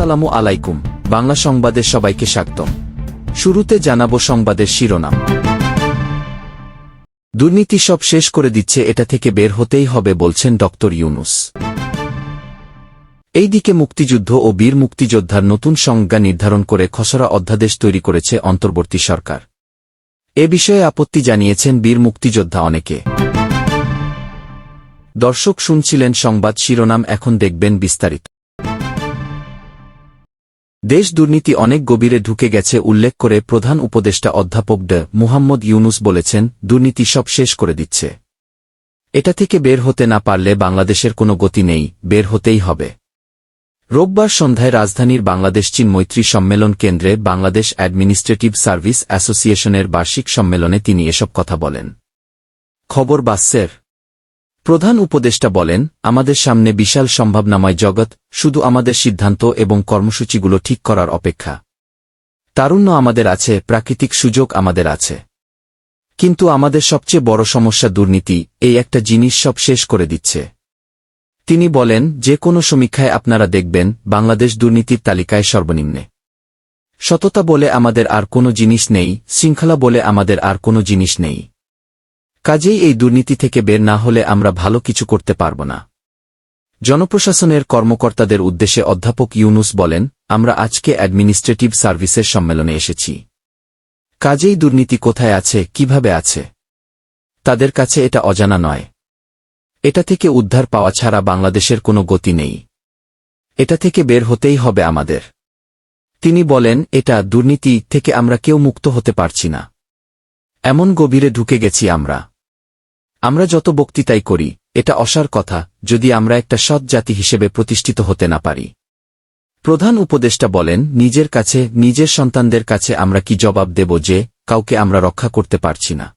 আসসালামু আলাইকুম, বাংলা সংবাদে সবাইকে স্বাগতম। শুরুতে জানাব সংবাদের শিরোনাম। দুর্নীতি সব শেষ করে দিচ্ছে, এটা থেকে বের হতেই হবে, বলছেন ডক্টর ইউনুস। এইদিকে মুক্তিযুদ্ধ ও বীর মুক্তিযোদ্ধার নতুন সংজ্ঞা নির্ধারণ করে খসড়া অধ্যাদেশ তৈরি করেছে অন্তর্বর্তী সরকার। এ বিষয়ে আপত্তি জানিয়েছেন বীর মুক্তিযোদ্ধা অনেকে। দর্শক শুনছিলেন সংবাদ শিরোনাম, এখন দেখবেন বিস্তারিত। দেশ দুর্নীতি অনেক গভীরে ঢুকে গেছে উল্লেখ করে প্রধান উপদেষ্টা অধ্যাপক ড. মুহাম্মদ ইউনুস বলেছেন, দুর্নীতি সব শেষ করে দিচ্ছে। এটা থেকে বের হতে না পারলে বাংলাদেশের কোনো গতি নেই, বের হতেই হবে। রোববার সন্ধ্যায় রাজধানীর বাংলাদেশ চীন মৈত্রী সম্মেলন কেন্দ্রে বাংলাদেশ অ্যাডমিনিস্ট্রেটিভ সার্ভিস অ্যাসোসিয়েশনের বার্ষিক সম্মেলনে তিনি এসব কথা বলেন। খবর বাস্যের প্রধান উপদেষ্টা বলেন, আমাদের সামনে বিশাল সম্ভাবনাময় জগৎ, শুধু আমাদের সিদ্ধান্ত এবং কর্মসূচিগুলো ঠিক করার অপেক্ষা। তারুণ্য আমাদের আছে, প্রাকৃতিক সুযোগ আমাদের আছে। কিন্তু আমাদের সবচেয়ে বড় সমস্যা দুর্নীতি, এই একটা জিনিস সব শেষ করে দিচ্ছে। তিনি বলেন, যে কোনো সমীক্ষায় আপনারা দেখবেন, বাংলাদেশ দুর্নীতির তালিকায় সর্বনিম্নে। সততা বলে আমাদের আর কোনো জিনিস নেই, শৃঙ্খলা বলে আমাদের আর কোনো জিনিস নেই। কাজেই এই দুর্নীতি থেকে বের না হলে আমরা ভালো কিছু করতে পারব না। জনপ্রশাসনের কর্মকর্তাদের উদ্দেশ্যে অধ্যাপক ইউনুস বলেন, আমরা আজকে অ্যাডমিনিস্ট্রেটিভ সার্ভিসের সম্মেলনে এসেছি। কাজেই দুর্নীতি কোথায় আছে, কীভাবে আছে? তাদের কাছে এটা অজানা নয়। এটা থেকে উদ্ধার পাওয়া ছাড়া বাংলাদেশের কোনো গতি নেই। এটা থেকে বের হতেই হবে আমাদের। তিনি বলেন, এটা দুর্নীতি থেকে আমরা কেউ মুক্ত হতে পারছি না। এমন গভীরে ঢুকে গেছি আমরা। আমরা যত বক্তৃতাই করি, এটা অসার কথা, যদি আমরা একটা সৎ জাতি হিসেবে প্রতিষ্ঠিত হতে না পারি। প্রধান উপদেষ্টা বলেন, নিজের কাছে, নিজের সন্তানদের কাছে আমরা কি জবাব দেব যে, কাউকে আমরা রক্ষা করতে পারছি না।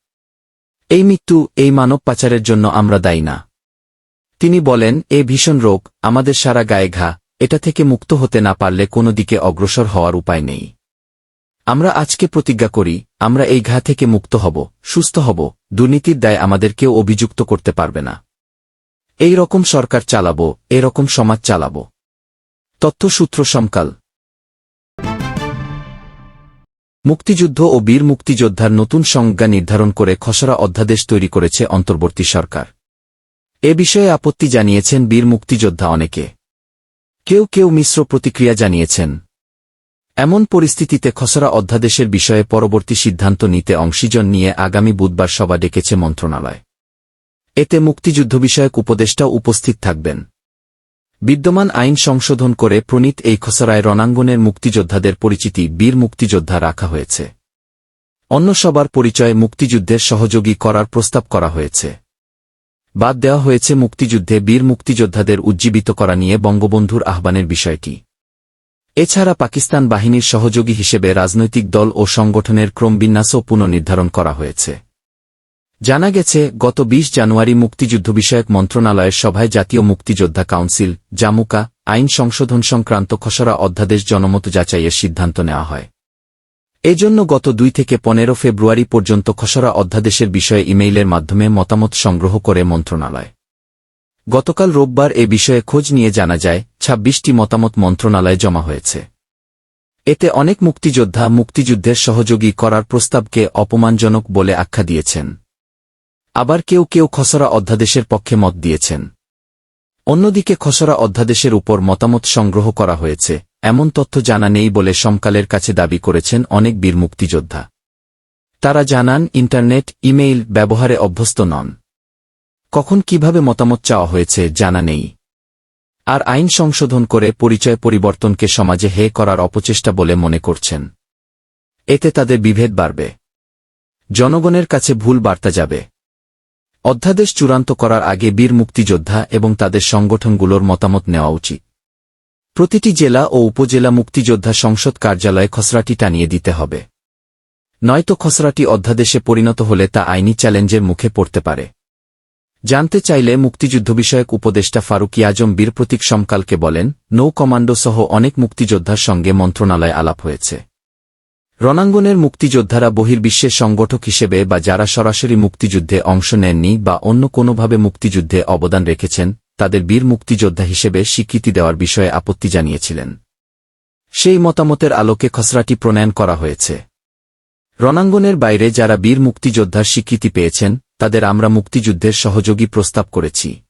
এই মৃত্যু, এই মানব পাচারের জন্য আমরা দায়ী না। তিনি বলেন, এ ভীষণ রোগ, আমাদের সারা গায়ে ঘা, এটা থেকে মুক্ত হতে না পারলে কোনো দিকে অগ্রসর হওয়ার উপায় নেই। আমরা আজকে প্রতিজ্ঞা করি, আমরা এই ঘা থেকে মুক্ত হব, সুস্থ হব, দুর্নীতির দায় আমাদের কেউ অভিযুক্ত করতে পারবে না। এই রকম সরকার চালাব এরকম সমাজ চালাব। তথ্যসূত্র সমকাল। মুক্তিযুদ্ধ ও বীর মুক্তিযোদ্ধার নতুন সংজ্ঞা নির্ধারণ করে খসড়া অধ্যাদেশ তৈরি করেছে অন্তর্বর্তী সরকার। এ বিষয়ে আপত্তি জানিয়েছেন বীর মুক্তিযোদ্ধা অনেকে। কেউ কেউ মিশ্র প্রতিক্রিয়া জানিয়েছেন। এমন পরিস্থিতিতে খসড়া অধ্যাদেশের বিষয়ে পরবর্তী সিদ্ধান্ত নিতে অংশীজন নিয়ে আগামী বুধবার সভা ডেকেছে মন্ত্রণালয়। এতে মুক্তিযুদ্ধ বিষয়ক উপদেষ্টা উপস্থিত থাকবেন। বিদ্যমান আইন সংশোধন করে প্রণীত এই খসড়ায় রণাঙ্গনের মুক্তিযোদ্ধাদের পরিচিতি বীর মুক্তিযোদ্ধা রাখা হয়েছে। অন্য সবার পরিচয় মুক্তিযুদ্ধের সহযোগী করার প্রস্তাব করা হয়েছে। বাদ দেওয়া হয়েছে মুক্তিযুদ্ধে বীর মুক্তিযোদ্ধাদের উজ্জীবিত করা নিয়ে বঙ্গবন্ধুর আহ্বানের বিষয়টি। এছাড়া পাকিস্তান বাহিনীর সহযোগী হিসেবে রাজনৈতিক দল ও সংগঠনের ক্রমবিন্যাসও পুনর্নির্ধারণ করা হয়েছে। জানা গেছে, গত ২০ জানুয়ারি মুক্তিযুদ্ধ বিষয়ক মন্ত্রণালয়ের সভায় জাতীয় মুক্তিযোদ্ধা কাউন্সিল, জামুকা, আইন সংশোধন সংক্রান্ত খসড়া অধ্যাদেশ জনমত যাচাইয়ের সিদ্ধান্ত নেওয়া হয়। এজন্য গত দুই থেকে পনেরো ফেব্রুয়ারি পর্যন্ত খসড়া অধ্যাদেশের বিষয়ে ইমেইলের মাধ্যমে মতামত সংগ্রহ করে মন্ত্রণালয়। গতকাল রোববার এ বিষয়ে খোঁজ নিয়ে জানা যায়, ছাব্বিশটি মতামত মন্ত্রণালয়ে জমা হয়েছে। এতে অনেক মুক্তিযোদ্ধা মুক্তিযুদ্ধের সহযোগী করার প্রস্তাবকে অপমানজনক বলে আখ্যা দিয়েছেন। আবার কেউ কেউ খসড়া অধ্যাদেশের পক্ষে মত দিয়েছেন। অন্যদিকে খসড়া অধ্যাদেশের উপর মতামত সংগ্রহ করা হয়েছে, এমন তথ্য জানা নেই বলে সমকালের কাছে দাবি করেছেন অনেক বীর মুক্তিযোদ্ধা। তারা জানান, ইন্টারনেট, ইমেইল ব্যবহারে অভ্যস্ত নন। কখন কীভাবে মতামত চাওয়া হয়েছে জানা নেই। আর আইন সংশোধন করে পরিচয় পরিবর্তনকে সমাজে হে করার অপচেষ্টা বলে মনে করছেন। এতে তাদের বিভেদ বাড়বে। জনগণের কাছে ভুল বার্তা যাবে। অধ্যাদেশ চূড়ান্ত করার আগে বীর মুক্তিযোদ্ধা এবং তাদের সংগঠনগুলোর মতামত নেওয়া উচিত। প্রতিটি জেলা ও উপজেলা মুক্তিযোদ্ধা সংসদ কার্যালয়ে খসড়াটি টানিয়ে দিতে হবে। নয়তো খসড়াটি অধ্যাদেশে পরিণত হলে তা আইনি চ্যালেঞ্জের মুখে পড়তে পারে। জানতে চাইলে মুক্তিযুদ্ধ বিষয়ক উপদেষ্টা ফারুকি আজম বীর প্রতীক সমকালকে বলেন, নৌ কমান্ডো সহ অনেক মুক্তিযোদ্ধার সঙ্গে মন্ত্রণালয় আলাপ হয়েছে। রণাঙ্গনের মুক্তিযোদ্ধারা বহির্বিশ্বের সংগঠক হিসেবে বা যারা সরাসরি মুক্তিযুদ্ধে অংশ নেননি বা অন্য কোনোভাবে মুক্তিযুদ্ধে অবদান রেখেছেন, তাদের বীর মুক্তিযোদ্ধা হিসেবে স্বীকৃতি দেওয়ার বিষয়ে আপত্তি জানিয়েছিলেন। সেই মতামতের আলোকে খসড়াটি প্রণয়ন করা হয়েছে। রণাঙ্গনের বাইরে যারা বীর মুক্তিযোদ্ধার স্বীকৃতি পেয়েছেন তাদের আমরা মুক্তিযুদ্ধের সহযোগী প্রস্তাব করেছি।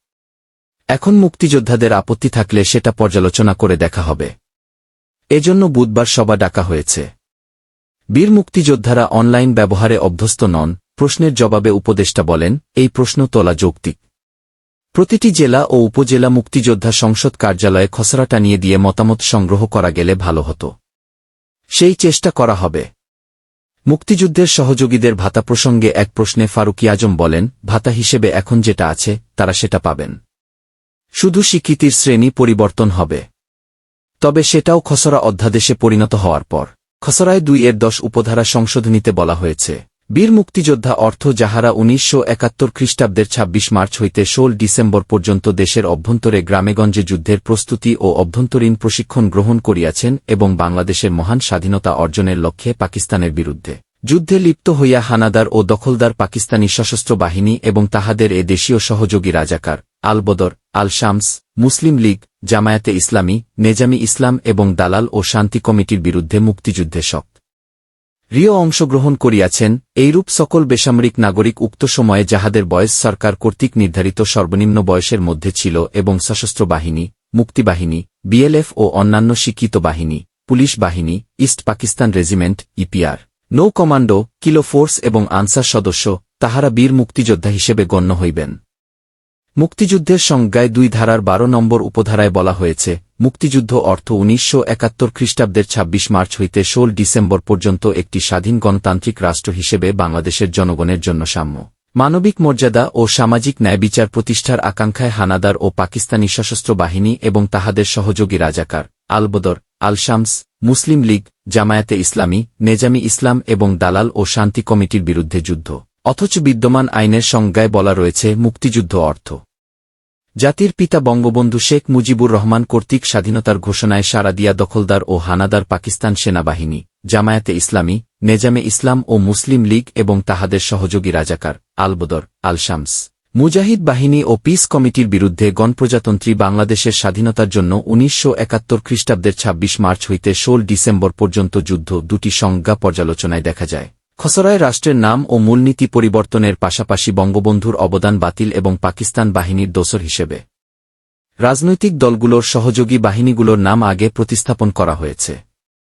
এখন মুক্তিযোদ্ধাদের আপত্তি থাকলে সেটা পর্যালোচনা করে দেখা হবে। এজন্য বুধবার সভা ডাকা হয়েছে। বীর মুক্তিযোদ্ধারা অনলাইন ব্যবহারে অভ্যস্ত নন, প্রশ্নের জবাবে উপদেষ্টা বলেন, এই প্রশ্ন তোলা যৌক্তিক। প্রতিটি জেলা ও উপজেলা মুক্তিযোদ্ধা সংসদ কার্যালয়ে খসড়াটা নিয়ে দিয়ে মতামত সংগ্রহ করা গেলে ভালো হতো। সেই চেষ্টা করা হবে। মুক্তিযুদ্ধের সহযোগীদের ভাতা প্রসঙ্গে এক প্রশ্নে ফারুকি আজম বলেন, ভাতা হিসেবে এখন যেটা আছে, তারা সেটা পাবেন। শুধু স্বীকৃতির শ্রেণি পরিবর্তন হবে। তবে সেটাও খসড়া অধ্যাদেশে পরিণত হওয়ার পর। খসড়ায় দুই এর দশ উপধারা সংশোধনীতে বলা হয়েছে। বীর মুক্তিযোদ্ধা অর্থ যাহারা উনিশশো একাত্তর খ্রিস্টাব্দের ২৬ মার্চ হইতে ষোল ডিসেম্বর পর্যন্ত দেশের অভ্যন্তরে গ্রামেগঞ্জে যুদ্ধের প্রস্তুতি ও অভ্যন্তরীণ প্রশিক্ষণ গ্রহণ করিয়াছেন এবং বাংলাদেশের মহান স্বাধীনতা অর্জনের লক্ষ্যে পাকিস্তানের বিরুদ্ধে। যুদ্ধে লিপ্ত হইয়া হানাদার ও দখলদার পাকিস্তানি সশস্ত্র বাহিনী এবং তাহাদের এ দেশীয় সহযোগী রাজাকার আলবদর আল শামস মুসলিম লীগ, জামায়াতে ইসলামী, নেজামি ইসলাম এবং দালাল ও শান্তি কমিটির বিরুদ্ধে মুক্তিযুদ্ধে শক্ত। রিও অংশগ্রহণ করিয়াছেন, এইরূপ সকল বেসামরিক নাগরিক উক্ত সময়ে যাহাদের বয়স সরকার কর্তৃক নির্ধারিত সর্বনিম্ন বয়সের মধ্যে ছিল এবং সশস্ত্র বাহিনী মুক্তিবাহিনী বিএলএফ ও অন্যান্য শিক্ষিত বাহিনী, পুলিশ বাহিনী, ইস্ট পাকিস্তান রেজিমেন্ট, ইপিআর। নৌ কমান্ডো, কিলো ফোর্স এবং আনসার সদস্য, তাহারা বীর মুক্তিযোদ্ধা হিসেবে গণ্য হইবেন। মুক্তিযুদ্ধের সংজ্ঞায় দুই ধারার বারো নম্বর উপধারায় বলা হয়েছে মুক্তিযুদ্ধ অর্থ উনিশশো একাত্তর খ্রিস্টাব্দের ২৬ মার্চ হইতে ষোল ডিসেম্বর পর্যন্ত একটি স্বাধীন গণতান্ত্রিক রাষ্ট্র হিসেবে বাংলাদেশের জনগণের জন্য সাম্য। মানবিক মর্যাদা ও সামাজিক ন্যায় বিচার প্রতিষ্ঠার আকাঙ্ক্ষায় হানাদার ও পাকিস্তানি সশস্ত্র বাহিনী এবং তাহাদের সহযোগী রাজাকার আলবদর আল শামস মুসলিম লীগ, জামায়াতে ইসলামী, নেজামি ইসলাম এবং দালাল ও শান্তি কমিটির বিরুদ্ধে যুদ্ধ। অথচ বিদ্যমান আইনের সংজ্ঞায় বলা রয়েছে মুক্তিযুদ্ধ অর্থ। জাতির পিতা বঙ্গবন্ধু শেখ মুজিবুর রহমান কর্তৃক স্বাধীনতার ঘোষণায় সারা দিয়া দখলদার ও হানাদার পাকিস্তান সেনাবাহিনী, জামায়াতে ইসলামী, নেজামে ইসলাম ও মুসলিম লীগ এবং তাহাদের সহযোগী রাজাকার, আলবদর আল শামস মুজাহিদ বাহিনী ও পিস কমিটির বিরুদ্ধে গণপ্রজাতন্ত্রী বাংলাদেশের স্বাধীনতার জন্য উনিশশো একাত্তর খ্রিস্টাব্দের ২৬ মার্চ হইতে ষোল ডিসেম্বর পর্যন্ত যুদ্ধ দুটি সংজ্ঞা পর্যালোচনায় দেখা যায়। খসড়ায় রাষ্ট্রের নাম ও মূলনীতি পরিবর্তনের পাশাপাশি বঙ্গবন্ধুর অবদান বাতিল এবং পাকিস্তান বাহিনীর দোসর হিসেবে। রাজনৈতিক দলগুলোর সহযোগী বাহিনীগুলোর নাম আগে প্রতিস্থাপন করা হয়েছে।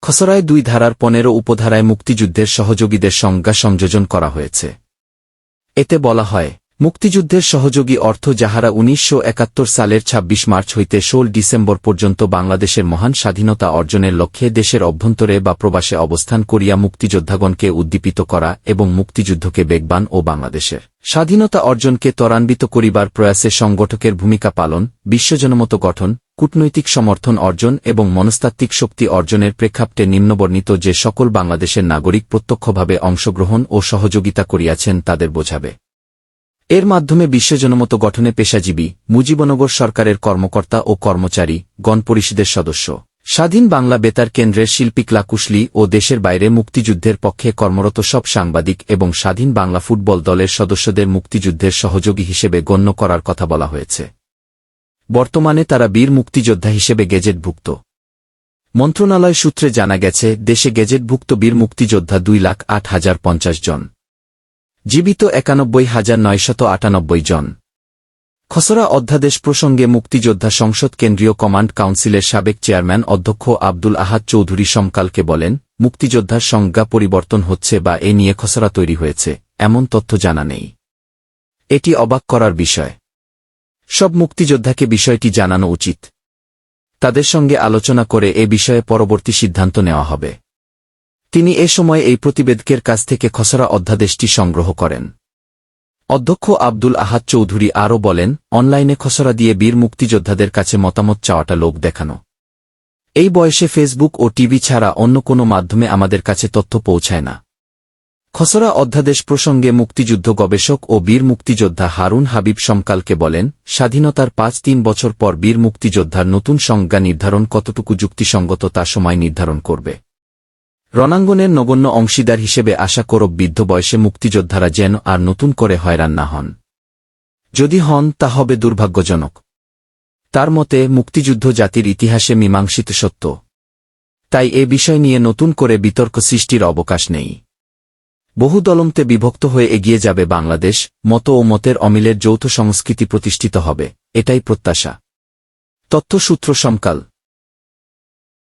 খসড়ায় দুই ধারার পনেরো উপধারায় মুক্তিযুদ্ধের সহযোগীদের সংজ্ঞা সংযোজন করা হয়েছে। এতে বলা হয় মুক্তিযুদ্ধের সহযোগী অর্থ যাহারা উনিশশো একাত্তর সালের ২৬ মার্চ হইতে ষোল ডিসেম্বর পর্যন্ত বাংলাদেশের মহান স্বাধীনতা অর্জনের লক্ষ্যে দেশের অভ্যন্তরে বা প্রবাসে অবস্থান করিয়া মুক্তিযোদ্ধাগণকে উদ্দীপিত করা এবং মুক্তিযুদ্ধকে বেগবান ও বাংলাদেশের স্বাধীনতা অর্জনকে ত্বরান্বিত করিবার প্রয়াসে সংগঠকের ভূমিকা পালন, বিশ্বজনমত গঠন, কূটনৈতিক সমর্থন অর্জন এবং মনস্তাত্ত্বিক শক্তি অর্জনের প্রেক্ষাপটে নিম্নবর্ণিত যে সকল বাংলাদেশের নাগরিক প্রত্যক্ষভাবে অংশগ্রহণ ও সহযোগিতা করিয়াছেন তাদের বোঝাবে। এর মাধ্যমে বিশ্বজনমত গঠনে পেশাজীবী, মুজিবনগর সরকারের কর্মকর্তা ও কর্মচারী, গণপরিষদের সদস্য। স্বাধীন বাংলা বেতার কেন্দ্রের শিল্পী ক্লাকুশলি ও দেশের বাইরে মুক্তিযুদ্ধের পক্ষে কর্মরত সব সাংবাদিক এবং স্বাধীন বাংলা ফুটবল দলের সদস্যদের মুক্তিযুদ্ধের সহযোগী হিসেবে গণ্য করার কথা বলা হয়েছে। বর্তমানে তারা বীর মুক্তিযোদ্ধা হিসেবে গেজেটভুক্ত। মন্ত্রণালয় সূত্রে জানা গেছে, দেশে গেজেটভুক্ত বীর মুক্তিযোদ্ধা দুই লাখ আট হাজার পঞ্চাশ জন। জীবিত একানব্বই হাজার নয়শত আটানব্বই জন। খসড়া অধ্যাদেশ প্রসঙ্গে মুক্তিযোদ্ধা সংসদ কেন্দ্রীয় কমান্ড কাউন্সিলের সাবেক চেয়ারম্যান অধ্যক্ষ আব্দুল আহাদ চৌধুরী সমকালকে বলেন, মুক্তিযোদ্ধার সংজ্ঞা পরিবর্তন হচ্ছে বা এ নিয়ে খসড়া তৈরি হয়েছে, এমন তথ্য জানা নেই। এটি অবাক করার বিষয়। সব মুক্তিযোদ্ধাকে বিষয়টি জানানো উচিত। তাদের সঙ্গে আলোচনা করে এ বিষয়ে পরবর্তী সিদ্ধান্ত নেওয়া হবে। তিনি এ সময় এই প্রতিবেদকের কাছ থেকে খসড়া অধ্যাদেশটি সংগ্রহ করেন। অধ্যক্ষ আব্দুল আহাদ চৌধুরী আরও বলেন, অনলাইনে খসড়া দিয়ে বীর মুক্তিযোদ্ধাদের কাছে মতামত চাওয়াটা লোক দেখানো। এই বয়সে ফেসবুক ও টিভি ছাড়া অন্য কোনো মাধ্যমে আমাদের কাছে তথ্য পৌঁছায় না। খসড়া অধ্যাদেশ প্রসঙ্গে মুক্তিযুদ্ধ গবেষক ও বীর মুক্তিযোদ্ধা হারুন হাবিব সমকালকে বলেন, স্বাধীনতার পাঁচ তিন বছর পর বীর মুক্তিযোদ্ধার নতুন সংজ্ঞা নির্ধারণ কতটুকু যুক্তিসঙ্গত তা সময় নির্ধারণ করবে। রণাঙ্গনের নগণ্য অংশীদার হিসেবে আশা করব বৃদ্ধ বয়সে মুক্তিযোদ্ধারা যেন আর নতুন করে হয়রান না হন। যদি হন, তা হবে দুর্ভাগ্যজনক। তার মতে, মুক্তিযুদ্ধ জাতির ইতিহাসে মীমাংসিত সত্য। তাই এ বিষয় নিয়ে নতুন করে বিতর্ক সৃষ্টির অবকাশ নেই। বহু দলমতে বিভক্ত হয়ে এগিয়ে যাবে বাংলাদেশ, মত ও মতের অমিলের যৌথ সংস্কৃতি প্রতিষ্ঠিত হবে, এটাই প্রত্যাশা। তথ্যসূত্র সমকাল।